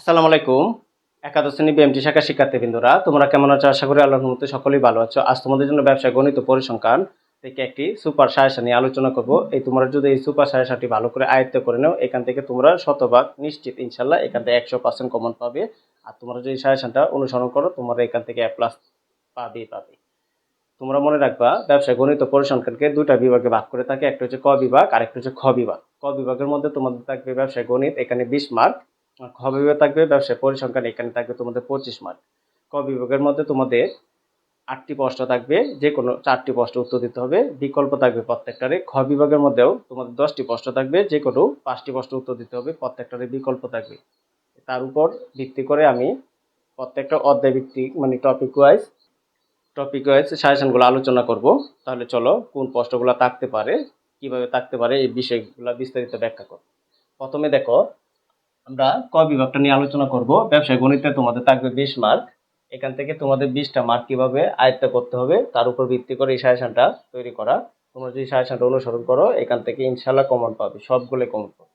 আসসালামু আলাইকুম। একাদশ শ্রেণি বিএমটি শাখা শিক্ষার্থীবৃন্দরা, তোমরা কেমন আছো? আশা করি আল্লাহর মধ্যে সকলেই ভালো আছো। আজ তোমাদের জন্য ব্যবসা গণিত পরিসংখ্যান থেকে একটি সুপার সাজেশন নিয়ে আলোচনা করব। এই তোমরা যদি এই সুপার সাজেশনটি ভালো করে আয়ত্ত করে নাও, এখান থেকে তোমরা শতভাগ নিশ্চিত ইনশাল্লাহ এখান থেকে একশো পার্সেন্ট কমন পাবে। আর তোমরা যদি সাজেশনটা অনুসরণ করো, তোমরা এখান থেকে এ প্লাস পাবেই পাবে তোমরা মনে রাখবা, ব্যবসা গণিত পরিসংখ্যানকে দুটা বিভাগে ভাগ করে থাকে। একটা হচ্ছে ক বিভাগ আর একটা হচ্ছে খ বিভাগ। ক বিভাগের মধ্যে তোমাদের থাকবে ব্যবসায় গণিত, এখানে বিশ মার্ক খ বিভাগে থাকবে, ব্যবসায় পরিসংখ্যান এখানে থাকবে তোমাদের পঁচিশ মার্ক ক বিভাগের মধ্যে তোমাদের আটটি প্রশ্ন থাকবে যে কোনো চারটি প্রশ্ন উত্তর দিতে হবে, বিকল্প থাকবে প্রত্যেকটারে। খ বিভাগের মধ্যেও তোমাদের দশটি প্রশ্ন থাকবে যে কোনো পাঁচটি প্রশ্ন উত্তর দিতে হবে প্রত্যেকটারে বিকল্প থাকবে। তার উপর ভিত্তি করে আমি প্রত্যেকটা অধ্যায় ভিত্তিক মানে টপিক ওয়াইজ টপিক ওয়াইজ সাজেশনগুলো আলোচনা করব। তাহলে চলো কোন প্রশ্নগুলো থাকতে পারে, কীভাবে থাকতে পারে, এই বিষয়গুলো বিস্তারিত ব্যাখ্যা করব। প্রথমে দেখো আমরা ক বিভাগটা নিয়ে আলোচনা করব? ব্যবসায়, গণিতে তোমাদের থাকবে বিশ মার্ক এখান থেকে তোমাদের বিশটা মার্ক কীভাবে আয়ত্ত করতে হবে, তার উপর ভিত্তি করে এই সাজেশনটা তৈরি করা। তোমরা যদি সাজেশনটা অনুসরণ করো, এখান থেকে ইনশাল্লাহ কমন পাবে সবগুলো কমন পাবে।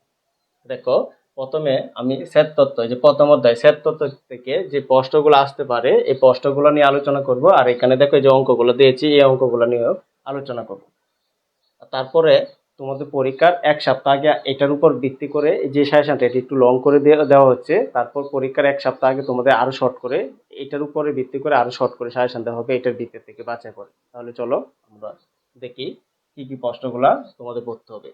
দেখো, প্রথমে আমি সেট তত্ত্ব যে প্রথম অধ্যায় সেট তত্ত্ব থেকে যে প্রশ্নগুলো আসতে পারে, এই প্রশ্নগুলো নিয়ে আলোচনা করব। আর এখানে দেখো যে অঙ্কগুলো দিয়েছি, এই অঙ্কগুলো নিয়েও আলোচনা করব। তারপরে তোমাদের পরীক্ষার এক সপ্তাহ আগে এটার উপর ভিত্তি করে যে সাজেশনটা এটি একটু লং করে দেওয়া হচ্ছে, তারপর পরীক্ষার এক সপ্তাহ আগে তোমাদের আরও শর্ট করে, এটার উপরে ভিত্তি করে আরও শর্ট করে সাজেশন দেওয়া হবে, এটার ভিত্তি থেকে বাঁচা করে। তাহলে চলো, আমরা দেখি কি কি প্রশ্নগুলা তোমাদের পড়তে হবে।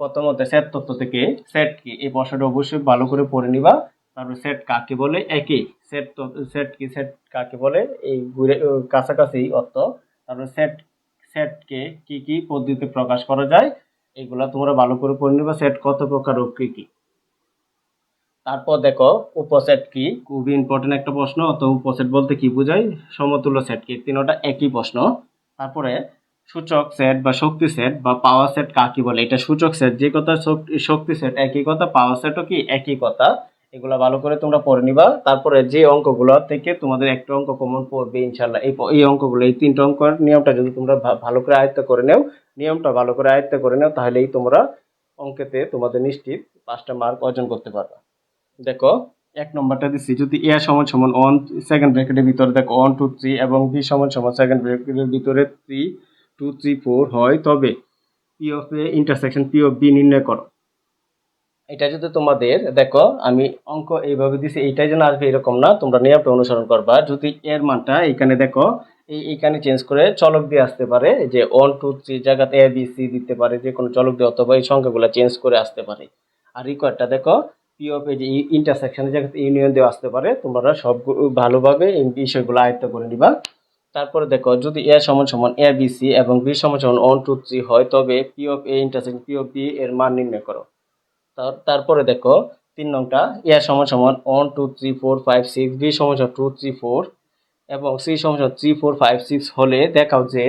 প্রথমত সেট তত্ত্ব থেকে সেট কি? এই প্রশ্নটা অবশ্যই ভালো করে পড়ে নিবা। তারপর সেট কাকে বলে? একই। সেট সেট কি? সেট কাকে বলে? এই ঘুরে কাছাকাছি অর্থ। তারপর সেট সেটকে কি কি পদ্ধতিতে প্রকাশ করা যায়? এগুলা তোমরা ভালো করে পড়ে নিবা। সেট কত প্রকার ও কি কি? তারপর দেখো, উপসেট কি? খুবই ইম্পর্টেন্ট একটা প্রশ্ন, তো উপসেট বলতে কি বোঝায় সমতুল্য সেট কি? তিনটা একই প্রশ্ন। তারপরে সূচক সেট বা শক্তি সেট বা পাওয়ার সেট কাকে বলে? এটা সূচক সেট যে কথা শক্তি সেট একই কথা পাওয়ার সেটও কি একই কথা? এগুলা ভালো করে তোমরা পড়ে নিবা। তারপরে যে অঙ্কগুলো থেকে তোমাদের একটা অঙ্ক কমন পড়বে ইনশাল্লাহ এই এই অঙ্কগুলো, এই তিনটা অঙ্কের নিয়মটা যদি তোমরা ভালো করে আয়ত্ত করে নেও নিয়মটা ভালো করে আয়ত্ত করে নাও, তাহলেই তোমরা অঙ্কেতে তোমাদের নিশ্চিত পাঁচটা মার্ক অর্জন করতে পারবে। দেখো, এক নম্বরটা দিচ্ছি যদি এ সমান সমান ওয়ান সেকেন্ড ব্র্যাকেটের ভিতরে দেখো ওয়ান টু থ্রি এবং বি সমান সমান সেকেন্ড ব্র্যাকেটের ভিতরে থ্রি টু থ্রি ফোর হয়, তবে P of A intersection P of B নির্ণয় করো। এটা যদি তোমাদের, দেখো, আমি অঙ্ক এইভাবে দিছি, এইটাই যেন আসবে এরকম না, তোমরা নিয়মটা অনুসরণ করবা। যদি এর মানটা এখানে দেখো এই এইখানে চেঞ্জ করে চলক দিয়ে আসতে পারে। যে ওয়ান টু থ্রি জায়গাতে এ বি সি দিতে পারে, যে কোনো চলক দিয়ে অথবা এই সংখ্যাগুলো চেঞ্জ করে আসতে পারে। আর রিকোয়ারটা দেখো পি অফ যে ইন্টারসেকশনের জায়গাতে ইউনিয়ন দিয়ে আসতে পারে। তোমরা সব ভালোভাবে এই বিষয়গুলো আয়ত্ত করে নিবা। তারপরে দেখো, যদি এ সমান সমান এ বি সি এবং বি সমান সমান ওয়ান টু থ্রি হয়, তবে P of A intersection P of B এর মান নির্ণয় করো। তার- তারপরে দেখো, তিন নংটা এ সমান সমান one two three four five six B সমান সমান টু থ্রি ফোর এবং সি সমান থ্রি ফোর ফাইভ সিক্স হলে দেখাও যে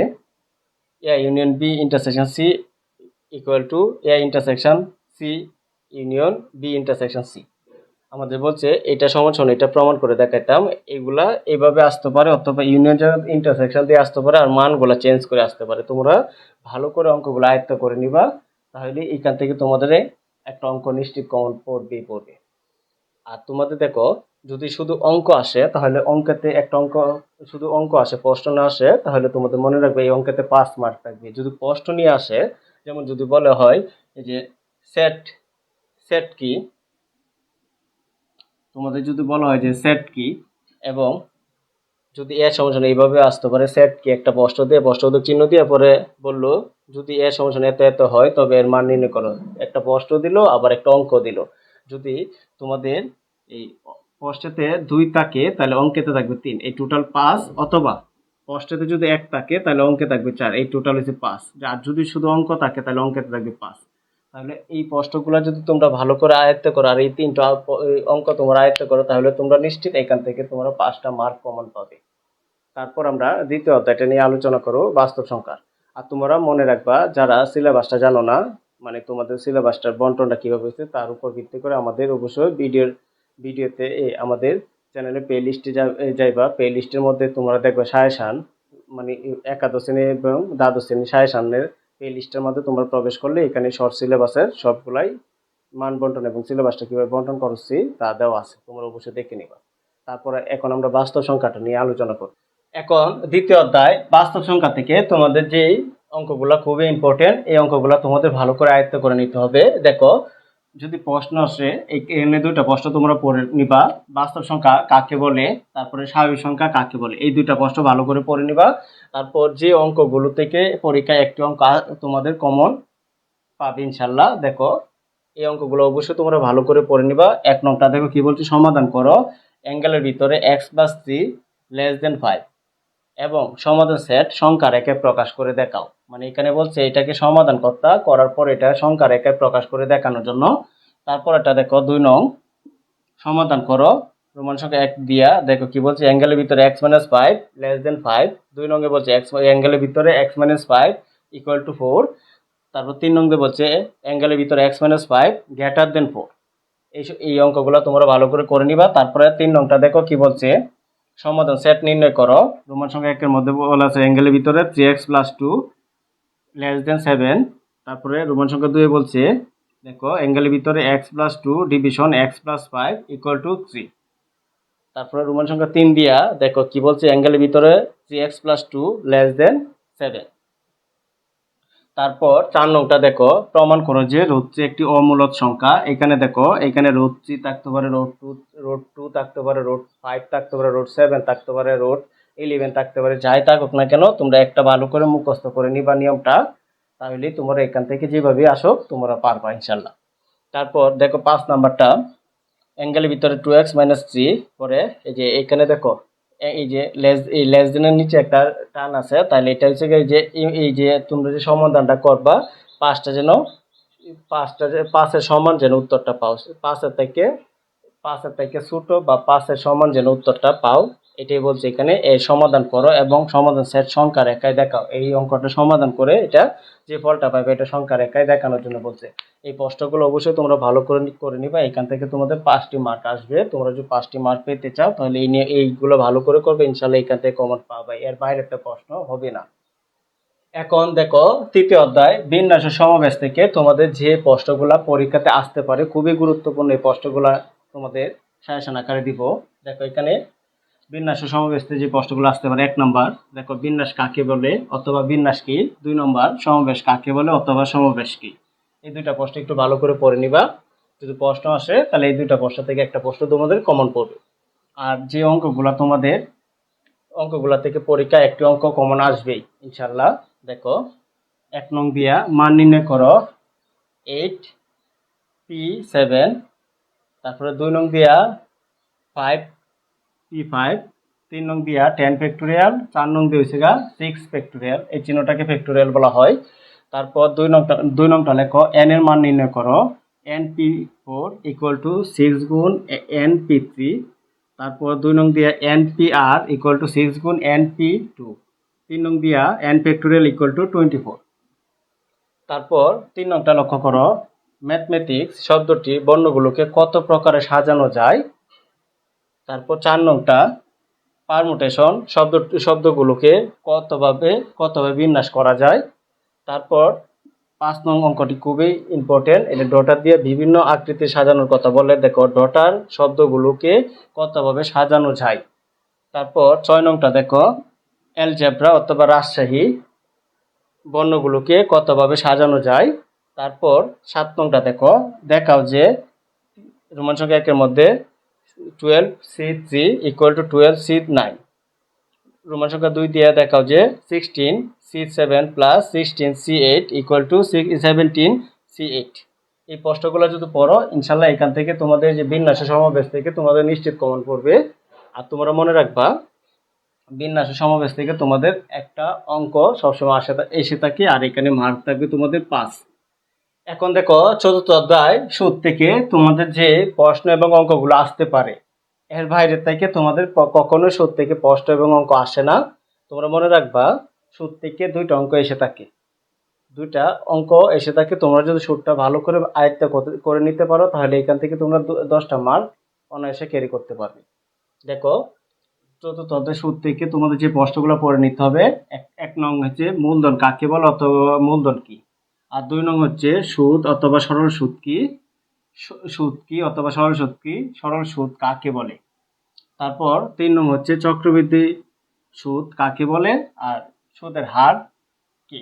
A union B intersection C equal to A intersection C union B intersection C আমাদের বলছে এটা সমান এটা প্রমাণ করে দেখাইতাম, এগুলা এইভাবে আসতে পারে অথবা ইউনিয়ন ইন্টারসেকশন দিয়ে আসতে পারে আর মানগুলা চেঞ্জ করে আসতে পারে। তোমরা ভালো করে অঙ্কগুলো আয়ত্ত করে নিবা, তাহলে এখান থেকে তোমাদের একটা অঙ্ক নিশ্চিত কমন পড়বেই পড়বে। আর তোমাদের দেখো যদি শুধু অঙ্ক আসে, তাহলে অঙ্কেতে একটা অঙ্ক, শুধু অঙ্ক আসে, প্রশ্ন না আসে, তাহলে তোমাদের মনে রাখবে এই অঙ্কেতে পাঁচ মার্ক থাকবে। যদি প্রশ্ন নিয়ে আসে, যেমন যদি বলা হয় যে সেট সেট কি? তোমাদের যদি বলা হয় যে সেট কি? এবং যদি এ সমস্যা এইভাবে আসতে পারে সেট কি একটা প্রশ্ন দিয়ে, প্রশ্নবোধক চিহ্ন দিয়ে পরে বলল, যদি এ সমস্যা এত এত হয়, তবে এর মান নির্ণয় করো। একটা প্রশ্ন দিল, আবার একটা অঙ্ক দিল। যদি তোমাদের এই প্রশ্নেতে দুই থাকে তাহলে অঙ্কেতে থাকবে তিন। এই টোটাল পাঁচ অথবা প্রশ্নেতে যদি এক থাকে, তাহলে অঙ্কে থাকবে চার। এই টোটাল হচ্ছে পাঁচ। আর যদি শুধু অঙ্ক থাকে, তাহলে অঙ্কেতে থাকবে পাঁচ। তাহলে এই প্রশ্নগুলো যদি তোমরা ভালো করে আয়ত্ত করো, আর এই তিনটা অঙ্ক- তোমরা আয়ত্ত করো, তাহলে তোমরা নিশ্চিত এখান থেকে তোমরা পাঁচটা মার্ক কমন পাবে। তারপর আমরা দ্বিতীয় অধ্যায়টা নিয়ে আলোচনা করো, বাস্তব সংখ্যা আর তোমরা মনে রাখবা, যারা সিলেবাসটা জানো না মানে তোমাদের সিলেবাসটার বন্টনটা কীভাবে হয়েছে, তার উপর ভিত্তি করে আমাদের অবশ্যই ভিডিওর ভিডিওতে আমাদের চ্যানেলে প্লে লিস্টে যাইবা প্লে লিস্টের মধ্যে তোমরা দেখবে সায়সান মানে একাদশ শ্রেণি এবং দ্বাদশ শ্রেণি সায়সানের প্লে লিস্টের মধ্যে তোমরা প্রবেশ করলে এখানে শর্ট সিলেবাসের সবগুলাই মান বন্টন এবং সিলেবাসটা কীভাবে বন্টন করছি তা দেওয়া আছে, তোমরা অবশ্যই দেখে নিবা। তারপরে এখন আমরা বাস্তব সংখ্যাটা নিয়ে আলোচনা করব এখন দ্বিতীয় অধ্যায়, বাস্তব সংখ্যা থেকে তোমাদের যেই অঙ্কগুলো খুবই ইম্পর্টেন্ট এই অঙ্কগুলো তোমাদের ভালো করে আয়ত্ত করে নিতে হবে। দেখো যদি প্রশ্ন আসে, এই- এখানে দুইটা প্রশ্ন তোমরা পড়ে নিবা। বাস্তব সংখ্যা কাকে বলে, তারপরে স্বাভাবিক সংখ্যা কাকে বলে, এই দুইটা প্রশ্ন ভালো করে পড়ে নিবা। তারপর যে অঙ্কগুলো থেকে পরীক্ষায় একটি অঙ্ক তোমাদের কমন পাবে ইনশাল্লাহ, দেখো। এই অঙ্কগুলো অবশ্যই তোমরা ভালো করে পড়ে নিবা। এক নংটা দেখো কি বলছি, সমাধান করো। অ্যাঙ্গেলের ভিতরে x plus three less than five এবং সমাধান সেট সংখ্যা রেখে প্রকাশ করে দেখাও। মানে এখানে বলছে এটাকে সমাধান কর্তা করার পর এটা সংখ্যা রেখে প্রকাশ করে দেখানোর জন্য। তারপর এটা দেখো দুই নং, সমাধান করো। রোমান সংখ্যা এক দিয়া দেখো কি বলছে অ্যাঙ্গেলের ভিতরে x minus five less than five দুই নঙ্গে বলছে এক্স অ্যাঙ্গেলের ভিতরে x minus five equal to four তারপর তিন নঙ্গে বলছে অ্যাঙ্গেলের ভিতরে x minus five greater than four এই এই অঙ্কগুলো তোমরা ভালো করে করে নিবা। তারপরে তিন নংটা দেখো কি বলছে সমাধান সেট নির্ণয় করো। রোমান সংখ্যা একের মধ্যে বলা আছে অ্যাঙ্গেলের ভিতরে three x plus two less than seven তারপরে রোমান সংখ্যা দুয়ে বলছে, দেখো অ্যাঙ্গেলের ভিতরে x plus two division x plus five equal to three তারপরে রোমান সংখ্যা তিন দিয়া, দেখো কি বলছে অ্যাঙ্গেলের ভিতরে three x plus two less than seven তারপর চার নংটা দেখো, প্রমাণ করো যে থ্রি একটি অমূলত সংখ্যা, এখানে দেখো, এখানে রোড থ্রি থাকতে পারে রোড টু রোড টু থাকতে পারে রোড ফাইভ থাকতে পারে রোড সেভেন থাকতে পারে রোড ইলেভেন থাকতে পারে, যাই থাকুক না কেন, তোমরা একটা ভালো করে মুখস্থ করে নিবা নিয়মটা, তাহলে তোমরা এখান থেকে যেভাবে আসো তোমরা পারবা ইনশাল্লাহ তারপর দেখো পাঁচ নাম্বারটা অ্যাঙ্গেলের ভিতরে টু এক্স মাইনাস থ্রি পরে এই যে এখানে দেখো এই যে লেস এই লেস দিনের নিচে একটা টান আছে তাহলে এটা হচ্ছে যে এই যে তোমরা যে সমাধানটা করবা, পাঁচটা যেন, পাঁচটা যে, পাঁচের সমান যেন উত্তরটা পাও, পাঁচের থেকে পাঁচের থেকে ছোটো বা পাঁচের সমান যেন উত্তরটা পাও। এটাই বলছে এখানে সমাধান করো এবং সমাধান সেট সংখ্যা রেখায় দেখাও। এই অঙ্কটা সমাধান করে এটা যে ফলটা পাবে এটা সংখ্যা রেখায় দেখানোর জন্য বলছে। এই প্রশ্নগুলো অবশ্যই তোমরা ভালো করে করে নিবা। এখান থেকে তোমাদের পাঁচটি মার্ক আসবে। তোমরা যদি পাঁচটি মার্ক পেতে চাও, তাহলে এই নিয়ে এইগুলো ভালো করে করবে। ইনশাল্লাহ এখান থেকে কমন পাবে। এর বাইরে একটা প্রশ্ন হবে না। এখন দেখো, তৃতীয় অধ্যায়, বিন্যাস সমাবেশ থেকে তোমাদের যে প্রশ্নগুলা পরীক্ষাতে আসতে পারে, খুবই গুরুত্বপূর্ণ এই প্রশ্নগুলা তোমাদের সাজেশন আকারে দিব। দেখো এখানে বিন্যাস ও সমাবেশ যে প্রশ্নগুলো আসতে পারে, এক নম্বর, দেখো বিন্যাস কাকে বলে অথবা বিন্যাস কি? দুই নম্বর, সমাবেশ কাকে বলে অথবা সমাবেশ কি? এই দুইটা প্রশ্ন একটু ভালো করে পড়ে নিবা। যদি প্রশ্ন আসে, তাহলে এই দুইটা প্রশ্ন থেকে একটা প্রশ্ন তোমাদের কমন পড়বে। আর যে অঙ্কগুলা তোমাদের, অঙ্কগুলা থেকে পরীক্ষা একটি অঙ্ক কমন আসবেই ইনশাল্লাহ দেখো, এক নং দিয়া মান নির্ণয় করো এইট পি সেভেন তারপরে দুই নং দিয়া ফাইভ পি ফাইভ তিন নং দিয়া টেন ফ্যাক্টোরিয়াল চার নং দিয়ে হয়েছে গা সিক্স ফ্যাক্টোরিয়াল এই চিহ্নটাকে ফ্যাক্টোরিয়াল বলা হয়। তারপর দুই নংটা দুই নংটা লেখো এন এর মান নির্ণয় করো। N P four equal to six গুণ এন পি থ্রি তারপর দুই নং দিয়া N P R equal to six গুণ এন পি টু তিন নং দিয়া N factorial equal to twenty four তারপর তিন নংটা লক্ষ্য করো ম্যাথমেটিক্স শব্দটি বর্ণগুলোকে কত প্রকারে সাজানো যায়? তারপর চার নংটা পারমুটেশন শব্দ, শব্দগুলোকে কতভাবে কতভাবে বিন্যাস করা যায়? তারপর পাঁচ নং অঙ্কটি খুবই ইম্পর্টেন্ট এটা ডটার দিয়ে বিভিন্ন আকৃতি সাজানোর কথা বলে। দেখো, ডটার শব্দগুলোকে কতভাবে সাজানো যায়? তারপর ছয় নংটা দেখো অ্যালজেব্রা অথবা রাজশাহী বর্ণগুলোকে কতভাবে সাজানো যায়? তারপর সাত নংটা দেখো, দেখাও যে রোমান সংখ্যা একের মধ্যে twelve C three equal to twelve C nine Roman সংখ্যা দুই দিয়ে দেখাও যে sixteen C seven plus sixteen C eight equal to seventeen C eight এই প্রশ্নগুলো যদি পড়ো, ইনশাল্লাহ এখান থেকে তোমাদের যে বিন্যাস সমাবেশ থেকে তোমাদের নিশ্চিত কমন পড়বে। আর তোমরা মনে রাখবা, বিন্যাস সমাবেশ থেকে তোমাদের একটা অঙ্ক সবসময় আসে এসে থাকে, আর এখানে মার্ক থাকবে তোমাদের পাঁচ। এখন দেখো চতুর্থ অধ্যায়, সুদ থেকে তোমাদের যে প্রশ্ন এবং অঙ্কগুলো আসতে পারে, এর বাইরে থেকে তোমাদের কখনো সুদ থেকে প্রশ্ন এবং অঙ্ক আসে না। তোমরা মনে রাখবা, সুদ থেকে দুইটা অঙ্ক এসে থাকে। দুইটা অঙ্ক এসে থাকে, তোমরা যদি সুদটা ভালো করে আয়ত্ত করে নিতে পারো, তাহলে এখান থেকে তোমরা দশটা মার্ক অনায়াসে ক্যারি করতে পারবে। দেখো, চতুর্থ অধ্যায়, সুদ থেকে তোমাদের যে প্রশ্নগুলো পড়ে নিতে হবে এক নং হচ্ছে মূলধন কাকে বলো অথবা মূলধন কি? আর দুই নং হচ্ছে সুদ অথবা সরল সুদ কি? সুদ কি অথবা সরল সুদ কি? সরল সুদ কাকে বলে? তারপর তিন নম্বর হচ্ছে চক্রবৃদ্ধি সুদ কাকে বলে? আর সুদের হার কি?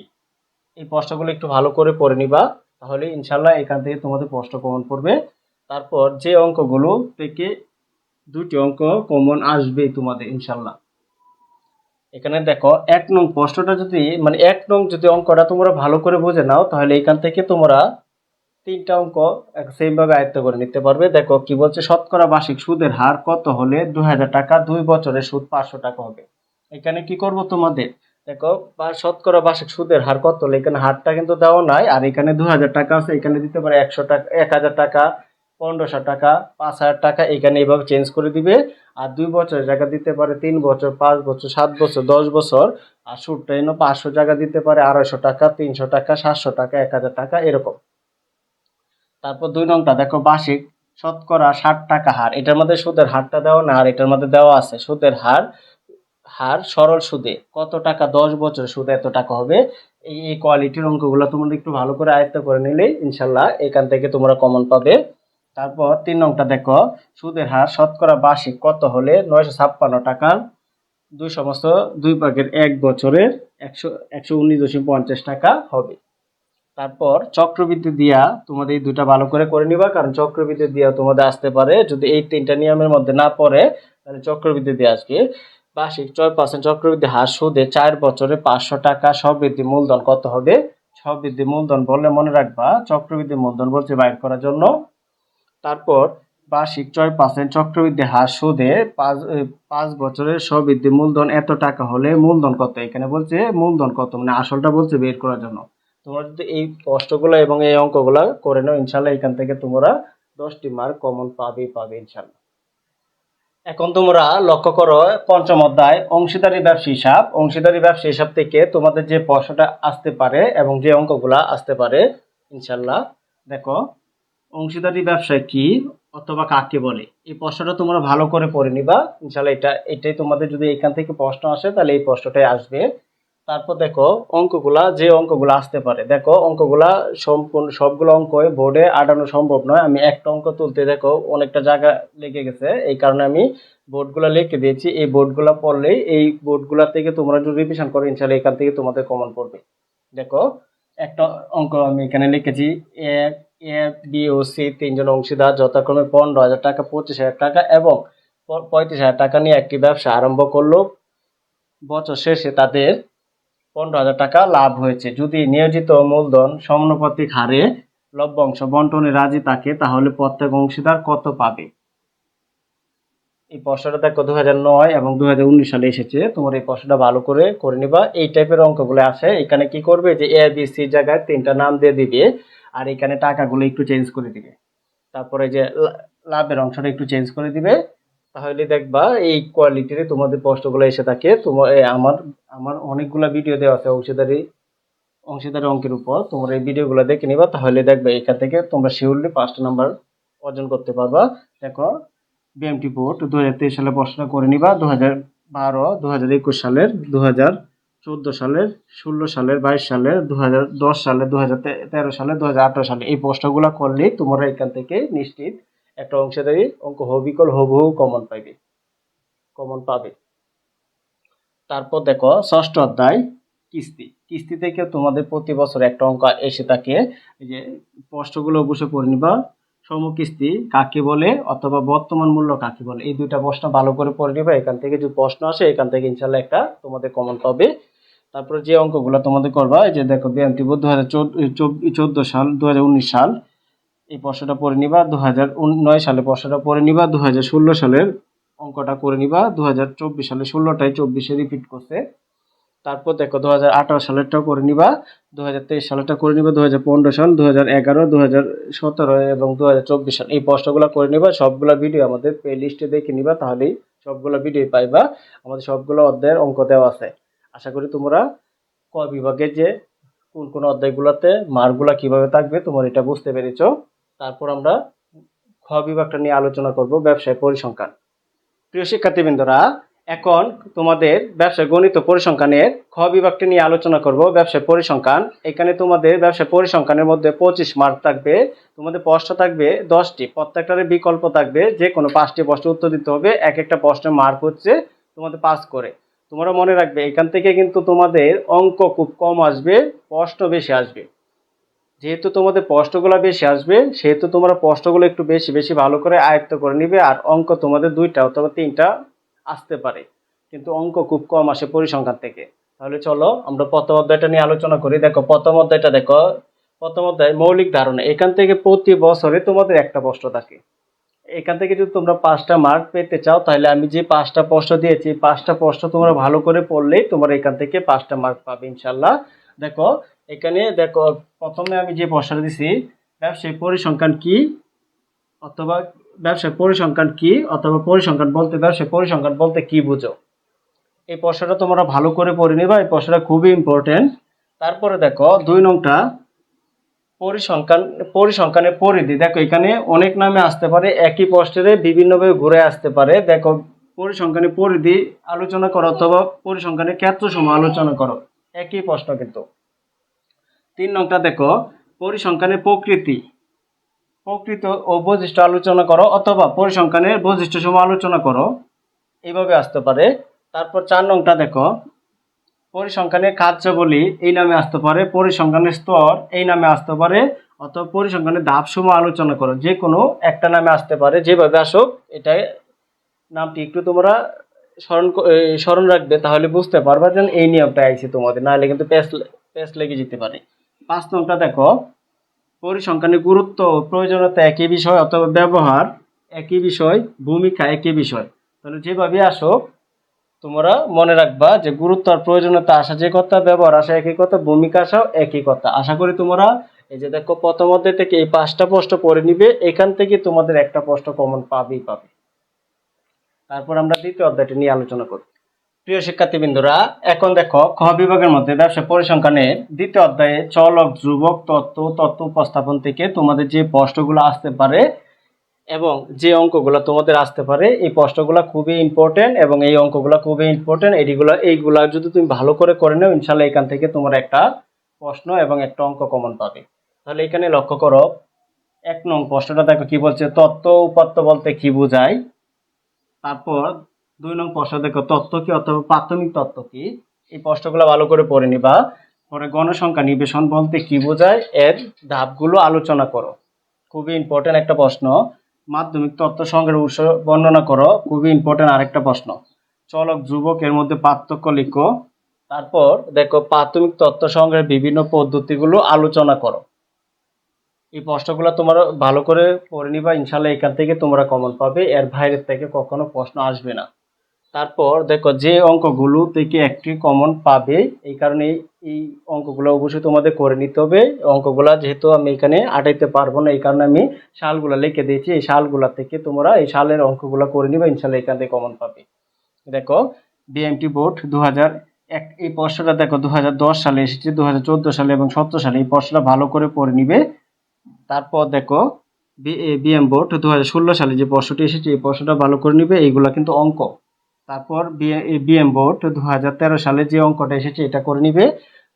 এই প্রশ্নগুলো একটু ভালো করে পড়ে নিবা, তাহলে ইনশাল্লাহ এখান থেকে তোমাদের প্রশ্ন কমন পড়বে। তারপর যে অঙ্কগুলো থেকে দুটি অঙ্ক কমন আসবে তোমাদের ইনশাল্লাহ এখানে দেখো, এক নং প্রশ্নটা যদি মানে এক নং যদি অঙ্কটা তোমরা ভালো করে বুঝে নাও, তাহলে এখান থেকে তোমরা তিনটা অঙ্ক সেম ভাবে আয়ত্ত করে নিতে পারবে। দেখো, কি বলছে, শতকরা বার্ষিক সুদের হার কত হলে দু হাজার টাকা দুই বছরের সুদ পাঁচশো টাকা হবে? এখানে কি করব তোমাদের? দেখো শতকরা বার্ষিক সুদের হার কত হলে? এখানে হারটা কিন্তু দেওয়া নাই, আর এখানে দু হাজার টাকা আছে, এখানে দিতে পারে একশো টাকা, এক হাজার টাকা পনেরোশো টাকা, পাঁচ হাজার টাকা এখানে এইভাবে চেঞ্জ করে দিবে। আর দুই বছরের জায়গা দিতে পারে তিন বছর, পাঁচ বছর, সাত বছর, দশ বছর। আর সুদটা এনে পাঁচশো টাকা দিতে পারে আড়াইশো টাকা, তিনশো টাকা, সাতশো টাকা, এক হাজার টাকা, এরকম। তারপর দুই নংটা, দেখো বার্ষিক শতকরা ষাট টাকা হার। এটার মধ্যে সুদের হারটা দেওয়া না, আর এটার মধ্যে দেওয়া আছে সুদের হার হার সরল সুদে। কত টাকা দশ বছর সুদে এত টাকা হবে? এই কোয়ালিটির অঙ্কগুলো তোমরা একটু ভালো করে আয়ত্ত করে নিলে ইনশাল্লাহ এখান থেকে তোমরা কমন পাবে। তারপর তিন নংটা দেখো, সুদের হার শতকরা বার্ষিক কত হলে নয়শো ছাপ্পান্ন টাকার? দুই সমস্ত দুই ভাগের এক বছরের একশো একশো উনিশ দশমিক পঞ্চাশ টাকা হবে। তারপর চক্রবৃদ্ধি দিয়া তোমাদের এই দুটা ভালো করে করে নিবা, কারণ চক্রবৃদ্ধি দিয়া তোমাদের আসতে পারে, যদি এই তিনটা নিয়মের মধ্যে না পড়ে, তাহলে চক্রবৃদ্ধি দিয়ে আসবে বার্ষিক ছয় পার্সেন্ট চক্রবৃদ্ধি হার সুদে চার বছরে পাঁচশো টাকা সবৃদ্ধি মূলধন কত হবে? সবৃদ্ধি মূলধন বললে মনে রাখবা, চক্রবৃদ্ধি মূলধন বলছে বাইর করার জন্য তারপর বার্ষিক ছয় পার্সেন্ট চক্রবৃদ্ধি হার সুদে পাঁচ পাঁচ বছরের সবৃদ্ধি মূলধন এত টাকা হলে মূলধন কত? এখানে বলছে মূলধন কত? মানে আসলটা বলছে বের করার জন্য। তোমরা যদি এই কষ্টগুলো এবং এই অঙ্কগুলো করে নাও ইনশাল্লাহ এখান থেকে তোমরা দশটি মার্ক কমন পাবেই, পাবে ইনশাল্লাহ এখন তোমরা লক্ষ্য করো, পঞ্চম অধ্যায়, অংশীদারি ব্যবসা হিসাব। অংশীদারি ব্যবসা হিসাব থেকে তোমাদের যে প্রশ্নটা আসতে পারে এবং যে অঙ্কগুলা আসতে পারে ইনশাল্লাহ দেখো অংশীদারি ব্যবসা কি অথবা কাকে বলে? এই প্রশ্নটা তোমরা ভালো করে পড়ে নিবা। ইনশাল্লাহ এটা, এটাই তোমাদের যদি এখান থেকে প্রশ্ন আসে, তাহলে এই প্রশ্নটাই আসবে। তারপর দেখো, অঙ্কগুলা, যে অঙ্কগুলো আসতে পারে, দেখো, অঙ্কগুলা সম্পূর্ণ, সবগুলো অঙ্ক বোর্ডে আটানো সম্ভব নয়। আমি একটা অঙ্ক তুলতে, দেখো, অনেকটা জায়গা লেগে গেছে। এই কারণে আমি বোর্ডগুলো লিখে দিয়েছি। এই বোর্ডগুলো পড়লেই এই বোর্ডগুলা থেকে তোমরা যদি রিভিশন করো ইনশাল্লাহ এখান থেকে তোমাদের কমন পড়বে। দেখো, একটা অঙ্ক আমি এখানে লিখেছি। এক এ, বি ও সি তিনজন অংশীদার যথাক্রমে পনেরো হাজার টাকা, পঁচিশ হাজার টাকা এবং পঁয়ত্রিশ হাজার টাকা নিয়ে একটি ব্যবসা আরম্ভ করল। বছর শেষে তাদের পনেরো হাজার টাকা লাভ হয়েছে। যদি নিয়োজিত মূলধন সমানুপাতিক হারে লভ্যাংশ বন্টনে রাজি থাকে, তাহলে প্রত্যেক অংশীদার কত পাবে? এই প্রশ্নটা দেখো দু হাজার নয় এবং দু হাজার উনিশ সালে এসেছে। তোমার এই প্রশ্নটা ভালো করে করে নিবা। এই টাইপের অঙ্কগুলো আসে এখানে কি করবে? যে এ বি সি জায়গায় তিনটা নাম দিয়ে দিবে। আর এখানে টাকাগুলো একটু চেঞ্জ করে দিবে। তারপরে যে লাভের অংশটা একটু চেঞ্জ করে দিবে, তাহলে দেখবা এই কোয়ালিটির তোমাদের প্রশ্নগুলো এসে থাকে। তোমার আমার আমার অনেকগুলো ভিডিও দেওয়া আছে অংশীদারি অংশীদারি অঙ্কের উপর। তোমরা এই ভিডিওগুলো দেখে নিবা, তাহলে দেখবে এখান থেকে তোমরা শিওরলি পাঁচটা নাম্বার অর্জন করতে পারবা। দেখো বিএমটি বোর্ড দু হাজার তেইশ সালে প্রশ্ন করে নিবা। দু হাজার বারো দু হাজার একুশ সালের দু হাজার চোদ্দ সালের, ষোলো সালের, বাইশ সালের দু হাজার দশ সালে দু হাজার তেরো সালে দু আঠারো সালে এই প্রশ্নগুলো করলেই তোমরা এখান থেকে নিশ্চিত একটা অংশীদারি অঙ্ক হবিকল হবহু কমন পাইবে। কমন পাবে। তারপর দেখো, ষষ্ঠ অধ্যায়, কিস্তি। কিস্তি থেকে তোমাদের প্রতি বছর একটা অঙ্ক এসে থাকে যে প্রশ্নগুলো অবশ্যই পড়ে নিবা। সমকিস্তি কাকে বলে অথবা বর্তমান মূল্য কাকে বলে? এই দুইটা প্রশ্ন ভালো করে পড়ে নিবা। এখান থেকে যে প্রশ্ন আসে, এখান থেকে ইনশাল্লাহ একটা তোমাদের কমন পাবে। তারপরে যে অঙ্কগুলো তোমাদের করবা, এই যে দেখো বিএমটি দু হাজার চোদ্দ সাল দু সাল, এই প্রশ্নটা পড়ে নিবা। দু হাজার নয় সালে প্রশ্নটা পড়ে নিবা। দু হাজার ষোলো সালের অঙ্কটা করে নিবা। দু হাজার চব্বিশ সালে ষোলোটায় চব্বিশে রিপিট করছে। তারপর দেখো দু হাজার আঠারো সালেরটাও করে নিবা দু হাজার তেইশ সালেরটা করে নিবা দু হাজার পনেরো সাল দু হাজার এগারো দু হাজার সতেরো এবং দু হাজার চব্বিশ সাল। এই প্রশ্নগুলো করে নিবা, সবগুলো ভিডিও আমাদের প্লে লিস্টে দেখে নিবা, তাহলেই সবগুলো ভিডিও পাইবা। আমাদের সবগুলো অধ্যায়ের অঙ্ক দেওয়া আছে। আশা করি তোমরা ক বিভাগের যে কোন কোন অধ্যায়গুলোতে মার্কগুলা কীভাবে থাকবে তোমরা এটা বুঝতে পেরেছ। তারপর আমরা খ বিভাগটা নিয়ে আলোচনা করব, ব্যবসায় পরিসংখ্যান। প্রিয় শিক্ষার্থীবৃন্দরা এখন তোমাদের ব্যবসা গণিত পরিসংখ্যানের খ বিভাগটি নিয়ে আলোচনা করব ব্যবসা পরিসংখ্যান। এখানে তোমাদের ব্যবসা পরিসংখ্যানের মধ্যে পঁচিশ মার্ক থাকবে, তোমাদের প্রশ্ন থাকবে দশটি প্রত্যেকটার বিকল্প থাকবে যে কোনো পাঁচটি প্রশ্নের উত্তর দিতে হবে, এক একটা প্রশ্নের মার্ক হচ্ছে তোমাদের পাস করে। তোমরা মনে রাখবে, এখান থেকে কিন্তু তোমাদের অঙ্ক খুব কম আসবে, প্রশ্ন বেশি আসবে। যেহেতু তোমাদের প্রশ্নগুলো বেশি আসবে, সেহেতু তোমরা প্রশ্নগুলো একটু বেশি বেশি ভালো করে আয়ত্ত করে নিবে, আর অঙ্ক তোমাদের দুইটা অথবা তিনটা আসতে পারে। কিন্তু অঙ্ক খুব কম আসে পরিসংখ্যান থেকে। তাহলে চলো আমরা প্রথম অধ্যায়টা নিয়ে আলোচনা করি। দেখো, প্রথম অধ্যায়টা দেখো। প্রথম অধ্যায়, মৌলিক ধারণা। এখান থেকে প্রতি বছরে তোমাদের একটা প্রশ্ন থাকে। এখান থেকে যদি তোমরা পাঁচটা মার্ক পেতে চাও, তাহলে আমি যে পাঁচটা প্রশ্ন দিয়েছি পাঁচটা প্রশ্ন তোমরা ভালো করে পড়লেই তোমরা এখান থেকে পাঁচটা মার্ক পাবে ইনশাল্লাহ দেখো, এখানে দেখো, প্রথমে আমি যে প্রশ্নটা দিছি, ব্যবসায়িক পরিসংখ্যান কি? অথবা ব্যবসায় পরিসংখ্যান কি অথবা পরিসংখ্যান বলতে, ব্যবসায় পরিসংখ্যান বলতে কি বুঝো? এই প্রশ্নটা তোমরা ভালো করে পড়ে নিবা, এই প্রশ্নটা খুবই ইম্পর্টেন্ট তারপরে দেখো, দুই নংটা পরিসংখ্যান, পরিসংখ্যানের পরিধি। দেখো, এখানে অনেক নামে আসতে পারে, একই পোস্টারে বিভিন্নভাবে ঘুরে আসতে পারে। দেখো, পরিসংখ্যানের পরিধি আলোচনা করো অথবা পরিসংখ্যানের ক্ষেত্র সময় আলোচনা করো। একই প্রশ্ন কিন্তু। তিন নংটা দেখো, পরিসংখ্যানের প্রকৃতি। প্রকৃত ও বৈশিষ্ট্য আলোচনা করো অথবা পরিসংখ্যানের বৈশিষ্ট্য সময় আলোচনা করো। এইভাবে আসতে পারে। তারপর চার নংটা দেখো। পরিসংখ্যানের কার্যাবলী এই নামে আসতে পারে, পরিসংখ্যানের স্তর এই নামে আসতে পারে, অথবা পরিসংখ্যানের ধাপসমূহ আলোচনা করো। যে কোনো একটা নামে আসতে পারে, যেভাবে আসুক এটা নামটি একটু তোমরা স্মরণ স্মরণ রাখবে, তাহলে বুঝতে পারবা যে এই নিয়মটা আইছে তোমাদের। নাহলে কিন্তু পেস পেস লেগে যেতে পারে। পাঁচ নংটা দেখো। পরিসংখ্যানের গুরুত্ব প্রয়োজনীয়তা একই বিষয় অথবা ব্যবহার একই বিষয়, ভূমিকা একই বিষয়। তাহলে যেভাবে আসো তোমরা মনে রাখবা যে গুরুত্ব আর প্রয়োজনীয়তা আসা যে কথা, ব্যবহার আসা একই কথা, ভূমিকা আসাও একই কথা। আশা করি তোমরা এই যে দেখো, প্রথম অধ্যায় থেকে এই পাঁচটা প্রশ্ন পড়ে নিবে, এখান থেকে তোমাদের একটা প্রশ্ন কমন পাবেই পাবে। তারপর আমরা দ্বিতীয় অধ্যায়টি নিয়ে আলোচনা করব। প্রিয় শিক্ষার্থীবৃন্দরা, এখন দেখো, খ বিভাগের মধ্যে ব্যবসা পরিসংখ্যানের দ্বিতীয় অধ্যায়ে চলক যুবক তত্ত্ব তত্ত্ব উপস্থাপন থেকে তোমাদের যে প্রশ্নগুলো আসতে পারে এবং যে অঙ্কগুলো তোমাদের আসতে পারে, এই প্রশ্নগুলো খুবই ইম্পর্টেন্ট এবং এই অঙ্কগুলো খুবই ইম্পর্টেন্ট এইগুলো এইগুলা যদি তুমি ভালো করে করে নাও, ইনশাল্লাহ এখান থেকে তোমার একটা প্রশ্ন এবং একটা অঙ্ক কমন পাবে। তাহলে এখানে লক্ষ্য করো, এক নং প্রশ্নটা দেখো কি বলছে, তত্ত্ব উপাত্ত বলতে কি বোঝায়? তারপর দুই নং প্রশ্ন দেখো, তত্ত্ব কি অথবা প্রাথমিক তত্ত্ব কি? এই প্রশ্নগুলো ভালো করে পড়ে নিবা। পরে গণসংখ্যা নিবেশন বলতে কি বোঝায়? এর ধাপগুলো আলোচনা করো। খুবই ইম্পর্টেন্ট একটা প্রশ্ন। মাধ্যমিক তত্ত্ব সংগ্রহের উৎস বর্ণনা করো। খুবই ইম্পর্টেন্ট আরেকটা প্রশ্ন। চলক যুবক এর মধ্যে পার্থক্য লিখো। তারপর দেখো, প্রাথমিক তত্ত্ব সংগ্রহের বিভিন্ন পদ্ধতিগুলো আলোচনা করো। এই প্রশ্নগুলো তোমরা ভালো করে পড়ে নিবা। ইনশাল্লাহ এখান থেকে তোমরা কমন পাবে। এর বাইরের থেকে কখনো প্রশ্ন আসবে না। তারপর দেখো যে অঙ্কগুলো থেকে একটি কমন পাবে, এই কারণে এই- অঙ্কগুলো অবশ্যই তোমাদের করে নিতে হবে। অঙ্কগুলা যেহেতু আমি এখানে আটাইতে পারব না, এই কারণে আমি সালগুলা লিখে দিয়েছি। এই সালগুলা থেকে তোমরা এই সালের অঙ্কগুলো করে নিবে ইনশাল্লাহ এখান থেকে কমন পাবে। দেখো বিএমটি বোর্ড দু এক, এই প্রশ্নটা দেখো দু হাজার দশ সালে এসেছে দু হাজার চোদ্দ সালে এবং সতেরো সালে এই প্রশ্নটা ভালো করে পড়ে নিবে। তারপর দেখো বিএম বোর্ড দু হাজার ষোলো সালে যে প্রশ্নটি এসেছে, এই প্রশ্নটা ভালো করে নিবে। এইগুলা কিন্তু অঙ্ক। তারপর বিএম বোর্ড দু হাজার তেরো সালে যে অঙ্কটা এসেছে এটা করে নিবে।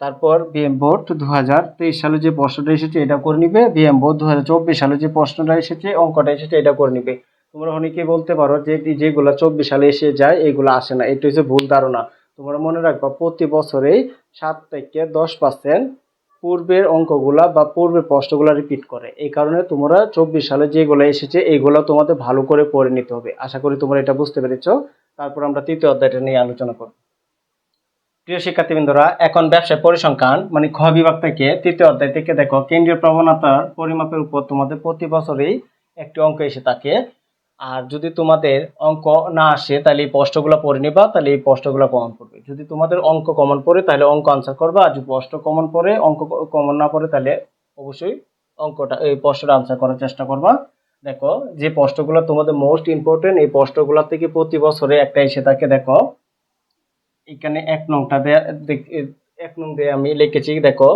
তারপর বিএম বোর্ড দু হাজার তেইশ সালে যে প্রশ্নটা এসেছে এটা করে নিবে। বিএম বোর্ড দু হাজার চব্বিশ সালে যে প্রশ্নটা এসেছে, অঙ্কটা এসেছে এটা করে নিবে। তোমরা অনেকে বলতে পারো যে যেগুলো চব্বিশ সালে এসে যায়, এগুলো আসে না। এটা হচ্ছে ভুল ধারণা। তোমরা মনে রাখবা প্রতি বছরেই সাত থেকে দশ পার্সেন্ট পূর্বের অঙ্কগুলা বা পূর্বের প্রশ্নগুলো রিপিট করে। এই কারণে তোমরা চব্বিশ সালে যেগুলো এসেছে এইগুলো তোমাদের ভালো করে পড়ে নিতে হবে। আশা করি তোমরা এটা বুঝতে পেরেছ। তারপর আমরা তৃতীয় অধ্যায়টা নিয়ে আলোচনা করব। প্রিয় শিক্ষার্থীবৃন্দরা, এখন ব্যবসায় পরিসংখ্যান মানে খ বিভাগ থেকে তৃতীয় অধ্যায় থেকে দেখো, কেন্দ্রীয় প্রবণতার পরিমাপের উপর তোমাদের প্রতি বছরেই একটি অঙ্ক এসে থাকে। আর যদি তোমাদের অঙ্ক না আসে, তাহলে এই প্রশ্নগুলো পড়ে নিবা, তাহলে এই প্রশ্নগুলো কমন পড়বে। যদি তোমাদের অঙ্ক কমন পড়ে, তাহলে অঙ্ক আনসার করবা, আর যদি প্রশ্ন কমন পড়ে, অঙ্ক কমন না পড়ে, তাহলে অবশ্যই অঙ্কটা, এই প্রশ্নটা আনসার করার চেষ্টা করবা। দেখো, যে প্রশ্নগুলো তোমাদের মোস্ট ইম্পর্টেন্ট এই প্রশ্নগুলো থেকে প্রতি বছরে একটা এসে থাকে, দেখো। এখানে এক নংটা এক নং দিয়ে আমি লিখেছি, দেখো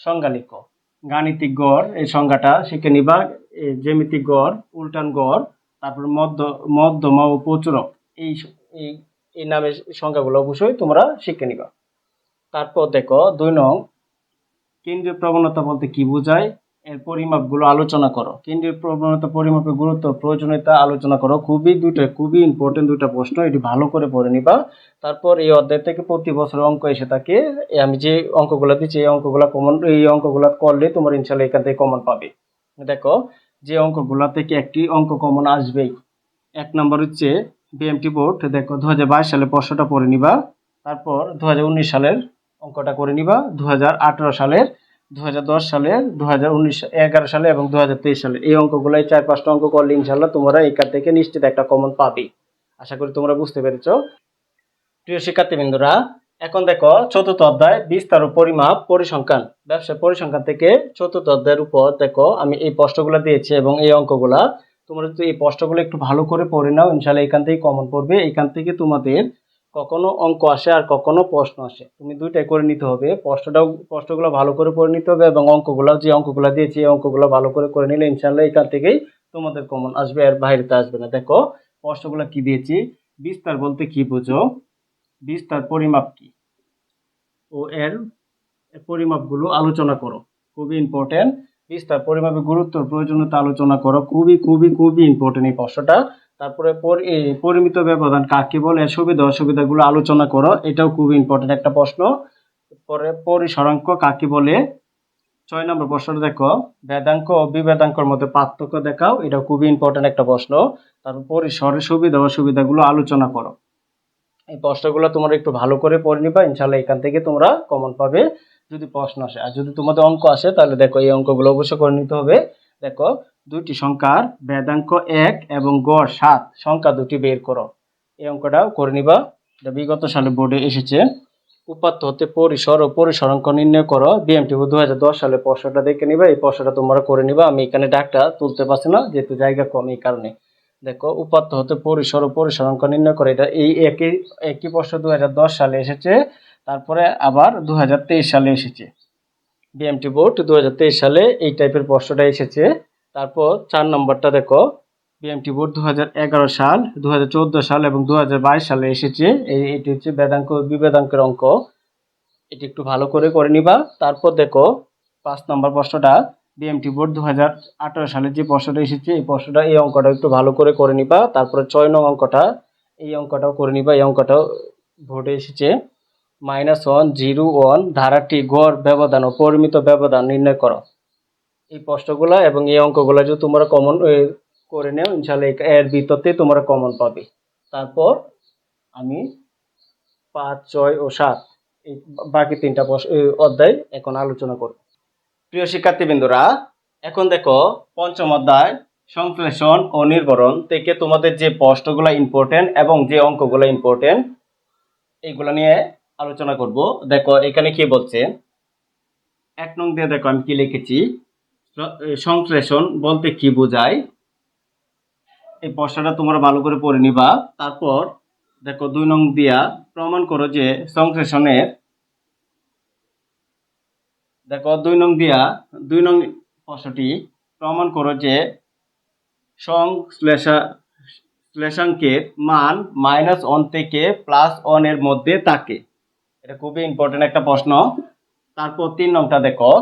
সংজ্ঞা লিখো গাণিতিক গড়, এই সংজ্ঞাটা শিখে নিবা জ্যামিতিক গড়, উল্টান গড়, তারপর মধ্য, মধ্যমা ও প্রচুরক, এই এই নামের সংখ্যাগুলো অবশ্যই তোমরা শিখে নিবা। তারপর দেখো, দুই নং, কেন্দ্রীয় প্রবণতা বলতে কি বোঝায়? এর পরিমাপগুলো আলোচনা করো। কেন্দ্রীয় প্রবণতা পরিমাপের গুরুত্ব, প্রয়োজনীয়তা আলোচনা করো। খুবই দুইটা, খুবই ইম্পর্টেন্ট দুইটা প্রশ্ন, এটি ভালো করে পড়ে নিবা। তারপর এই অধ্যায় থেকে প্রতি বছর অঙ্ক এসে থাকে। আমি যে অঙ্কগুলো দিচ্ছি, এই অঙ্কগুলো কমন এই অঙ্কগুলো করলে তোমার ইনশাল্লাহ এখান থেকে কমন পাবে। দেখো, যে অঙ্কগুলো থেকে একটি অঙ্ক কমন আসবেই। এক নম্বর হচ্ছে বিএমটি বোর্ড দেখো দু সালে প্রশ্নটা পড়ে নিবা। তারপর দু হাজার উনিশ সালের অঙ্কটা করে নিবা। দু হাজার আঠেরো সালের দু সালের দু এগারো সালে এবং দু হাজার তেইশ সালে। এই অঙ্কগুলো চার পাঁচটা অঙ্ক করলে ইনশাল্লাহ তোমরা এখান থেকে নিশ্চিত একটা কমন পাবে। আশা করি তোমরা বুঝতে পেরেছ। প্রিয় শিক্ষার্থীবৃন্দরা, এখন দেখো চতুর্থ অধ্যায়, বিস্তার ও পরিমাপ, পরিসংখ্যান। ব্যবসা পরিসংখ্যান থেকে চতুর্থ অধ্যায়ের উপর দেখো, আমি এই প্রশ্নগুলো দিয়েছি এবং এই অঙ্কগুলা তোমরা যদি এই প্রশ্নগুলো একটু ভালো করে পড়ে নাও ইনশাল্লাহ এখান থেকে কমন পড়বে। এখান থেকে তোমাদের কখনো অঙ্ক আসে আর কখনো প্রশ্ন আসে। তুমি দুইটাই করে নিতে হবে। প্রশ্নটাও, প্রশ্নগুলো ভালো করে করে নিতে হবে এবং অঙ্কগুলো, যে অঙ্কগুলো দিয়েছি, এই অঙ্কগুলো ভালো করে করে নিলে ইনশাল্লাহ এখান থেকেই তোমাদের কমন আসবে আর বাইরেতে আসবে না। দেখো, প্রশ্নগুলো কি দিয়েছি? বিস্তার বলতে কি বুঝো? বিস্তার পরিমাপ কি? ও এর পরিমাপগুলো আলোচনা করো। খুবই ইম্পর্টেন্ট বিস্তার পরিমাপের গুরুত্ব প্রয়োজনীয়তা আলোচনা করো। খুবই খুবই খুবই ইম্পর্টেন্ট এই প্রশ্নটা। তারপরে পরিমিত ব্যবধান কাকে বলে? এর সুবিধা, অসুবিধাগুলো আলোচনা করো। এটাও খুবই ইম্পর্টেন্ট একটা প্রশ্ন। পরে পরিসরাঙ্ক কাকে বলে? ছয় নম্বর প্রশ্নটা দেখো। বেদাঙ্ক ও বিবেদাঙ্কর মধ্যে পার্থক্য দেখাও। এটা খুবই ইম্পর্টেন্ট একটা প্রশ্ন। তারপর পরিসরের সুবিধা, অসুবিধাগুলো আলোচনা করো। এই প্রশ্নগুলো তোমরা একটু ভালো করে পড়ে নিবা। ইনশাল্লাহ এখান থেকে তোমরা কমন পাবে যদি প্রশ্ন আসে। আর যদি তোমাদের অঙ্ক আসে, তাহলে দেখো এই অঙ্কগুলো অবশ্যই করে নিতে হবে। দেখো দুইটি সংখ্যার বেদাঙ্ক এক এবং গড় সাত সংখ্যা দুটি বের করো। এই অঙ্কটাও করে নিবা। এটা বিগত সালে বোর্ডে এসেছে। উপাত্ত হতে পরিসর ও পরিসরাঙ্ক নির্ণয় করো। বিএমটি দু হাজার দশ সালে প্রশ্নটা দেখে নিবা। এই প্রশ্নটা তোমরা করে নিবা। আমি এখানে ডাকটা তুলতে পারছি না, যেহেতু জায়গা কম এই কারণে। দেখো উপাত্ত হতে পরিসর ও পরিসরাঙ্ক নির্ণয় করে। এটা এই একই একই প্রশ্ন দু হাজার দশ সালে এসেছে। তারপরে আবার দু হাজার তেইশ সালে এসেছে। বিএমটি বোর্ড দু হাজার তেইশ সালে এই টাইপের প্রশ্নটা এসেছে। তারপর চার নম্বরটা দেখো। বিএমটি বোর্ড দু হাজার এগারো সাল দু সাল এবং দু হাজার বাইশ সালে এসেছে। এই এটি হচ্ছে বেদাঙ্ক বিবেদাঙ্কের অঙ্ক। এটি একটু ভালো করে করে নিবা। তারপর দেখো, পাঁচ নম্বর প্রশ্নটা। বিএমটি বোর্ড দু হাজার আঠারো সালে যে প্রশ্নটা এসেছে, এই প্রশ্নটা এই অঙ্কটা একটু ভালো করে করে নিবা। তারপরে ছয় নং অঙ্কটা, এই অঙ্কটাও করে নিবা। এই অঙ্কটাও বোর্ডে এসেছে। মাইনাস ওয়ান, জিরো ওয়ান, ধারাটি গড় ব্যবধান ও পরিমিত ব্যবধান নির্ণয় করো। এই প্রশ্নগুলো এবং এই অঙ্কগুলো যদি তোমরা কমন করে নেও ইনশাল্লাহ এর ভিতরতে তোমরা কমন পাবে। তারপর আমি পাঁচ, ছয় ও সাত, এই বাকি তিনটা অধ্যায় এখন আলোচনা করব। প্রিয় শিক্ষার্থীবৃন্দরা, এখন দেখো পঞ্চম অধ্যায়, সংশ্লেষণ ও নির্ভরণ থেকে তোমাদের যে প্রশ্নগুলো ইম্পর্টেন্ট এবং যে অঙ্কগুলো ইম্পর্টেন্ট এইগুলো নিয়ে আলোচনা করব। দেখো এখানে কি বলছে? এক নং দিয়ে দেখো আমি কি লিখেছি? সংশ্লেষণ বলতে কি বোঝায়? এই প্রশ্নটা তোমরা ভালো করে পড়ে নিবা। তারপর দেখো দুই নং দিয়া প্রমাণ করো যে সংশ্লেষণের, দেখো দুই নং দিয়া, দুই নং প্রশ্নটি প্রমাণ করো যে সংশ্লেষা, শ্লেষাঙ্কের মান মাইনাস ওয়ান থেকে প্লাস ওয়ানের মধ্যে থাকে। এটা খুবই ইম্পর্টেন্ট একটা প্রশ্ন। তারপর তিন নংটা দেখো।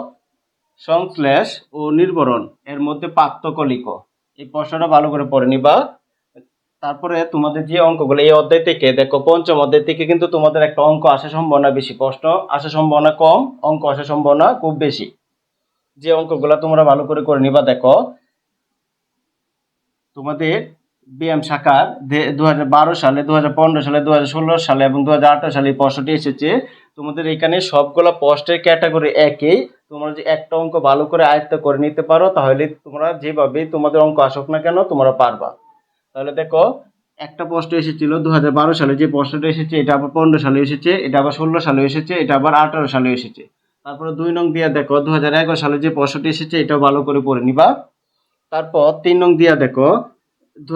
সংশ্লেষ ও নির্বরণ এর মধ্যে পার্থক্য লিখো। এই প্রশ্নটা ভালো করে পড়ে নিবা। তারপরে তোমাদের যে অঙ্কগুলো, এই অধ্যায় থেকে দেখো, পঞ্চম অধ্যায় থেকে কিন্তু তোমাদের একটা অঙ্ক আসার সম্ভাবনা বেশি। প্রশ্ন আসার সম্ভাবনা কম, অঙ্ক আসার সম্ভাবনা খুব বেশি। যে অঙ্কগুলো তোমরা ভালো করে করে নিবা, দেখো। তোমাদের বিএম শাখার দু বারো সালে দু পনেরো সালে দু ষোলো সালে এবং দু হাজার আঠারো সালে এই প্রশ্নটি এসেছে। তোমাদের এখানে সবগুলো পোস্টের ক্যাটাগরি একই তোমরা যে একটা অঙ্ক ভালো করে আয়ত্ত করে নিতে পারো, তাহলে তোমরা যেভাবে তোমাদের অঙ্ক আসুক না কেন, তোমরা পারবা। তাহলে দেখো, একটা প্রশ্ন এসেছিল দু হাজার বারো সালে, যে প্রশ্নটা এসেছে, এটা আবার পনেরো সালে এসেছে, এটা আবার ষোলো সালে এসেছে, এটা আবার আঠারো সালে এসেছে। তারপরে দুই নং দিয়া দেখো দু হাজার এগারো সালে যে প্রশ্নটি এসেছে, এটাও ভালো করে পড়ে নিবা। তারপর তিন নং দিয়া দেখো দু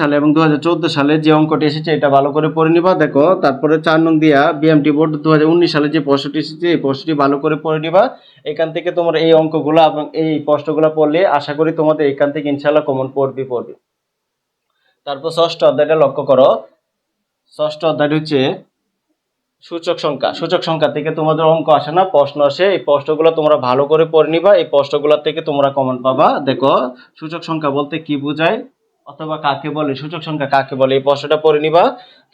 সালে এবং দু হাজার চোদ্দ সালে যে অঙ্কটি এসেছে, এটা ভালো করে পড়ে নিবা। দেখো, তারপরে চার নং দিয়া বিএমটি বোর্ড দু হাজার উনিশ সালে যে প্রশ্নটি এসেছে, এই প্রশ্নটি ভালো করে পড়ে নিবা। এখান থেকে তোমরা এই অঙ্কগুলো এবং এই প্রশ্নগুলো পড়লে আশা করি তোমাদের এখান থেকে ইনশাল্লাহ কমন পড়বে পড়বে। তারপর ষষ্ঠ অধ্যায়টা লক্ষ্য করো। ষষ্ঠ অধ্যায়টি হচ্ছে সূচক সংখ্যা। সূচক সংখ্যা থেকে তোমাদের অঙ্ক আসে না, প্রশ্ন আসে। এই প্রশ্নগুলো তোমরা ভালো করে পড়ে নিবা, এই প্রশ্নগুলো থেকে তোমরা কমন পাবা। দেখো, সূচক সংখ্যা বলতে কি বোঝায়? অথবা কাকে বলে, সূচক সংখ্যা কাকে বলে, এই প্রশ্নটা পড়ে নিবা।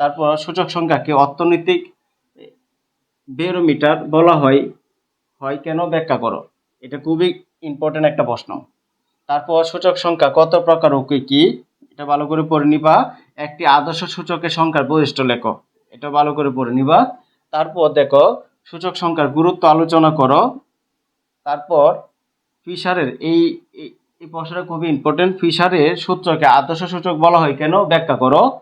তারপর সূচক সংখ্যাকে অর্থনৈতিক বেরোমিটার বলা হয়। হয় কেন ব্যাখ্যা করো। এটা খুবই ইম্পর্টেন্ট একটা প্রশ্ন। তারপর সূচক সংখ্যা কত প্রকার ও কি এটা ভালো করে পড়ে নিবা। একটি আদর্শ সূচকের সংখ্যার বৈশিষ্ট্য লেখো। এটা ভালো করে পড়ে নিবা। তারপর দেখো, সূচক সংখ্যার গুরুত্ব আলোচনা করো। তারপর ফিশারের এই এই- প্রশ্নটা খুবই ইম্পর্টেন্ট ফিশারের সূত্রকে আদর্শ সূচক বলা হয় কেন? ব্যাখ্যা করো।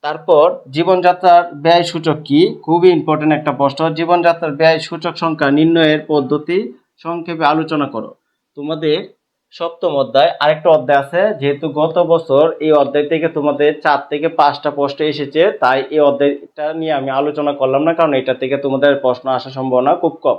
তারপর, জীবনযাত্রার ব্যয় সূচক কি? খুবই ইম্পর্টেন্ট একটা প্রশ্ন। জীবনযাত্রার ব্যয় সূচক সংখ্যা নির্ণয়ের পদ্ধতি সংক্ষেপে আলোচনা করো। তোমাদের সপ্তম অধ্যায় আরেকটা অধ্যায় আছে। যেহেতু গত বছর এই অধ্যায় থেকে তোমাদের চার থেকে পাঁচটা প্রশ্ন এসেছে, তাই এই অধ্যায়টা নিয়ে আমি আলোচনা করলাম না, কারণ এটা থেকে তোমাদের প্রশ্ন আসার সম্ভাবনা খুব কম।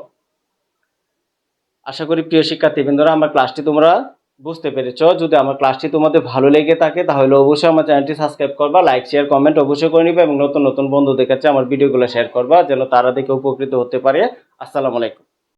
আশা করি প্রিয় শিক্ষার্থী বৃন্দরা আমার ক্লাসটি তোমরা বুঝতে পেরেছ? যদি আমার ক্লাসটি তোমাদের ভালো লেগে থাকে, তাহলে অবশ্যই আমার চ্যানেলটি সাবস্ক্রাইব করবা লাইক শেয়ার কমেন্ট অবশ্যই করে নিবে এবং নতুন নতুন বন্ধুদের কাছে আমার ভিডিওগুলো শেয়ার করবা, যেন তারা দেখে উপকৃত হতে পারে। আসসালামু আলাইকুম।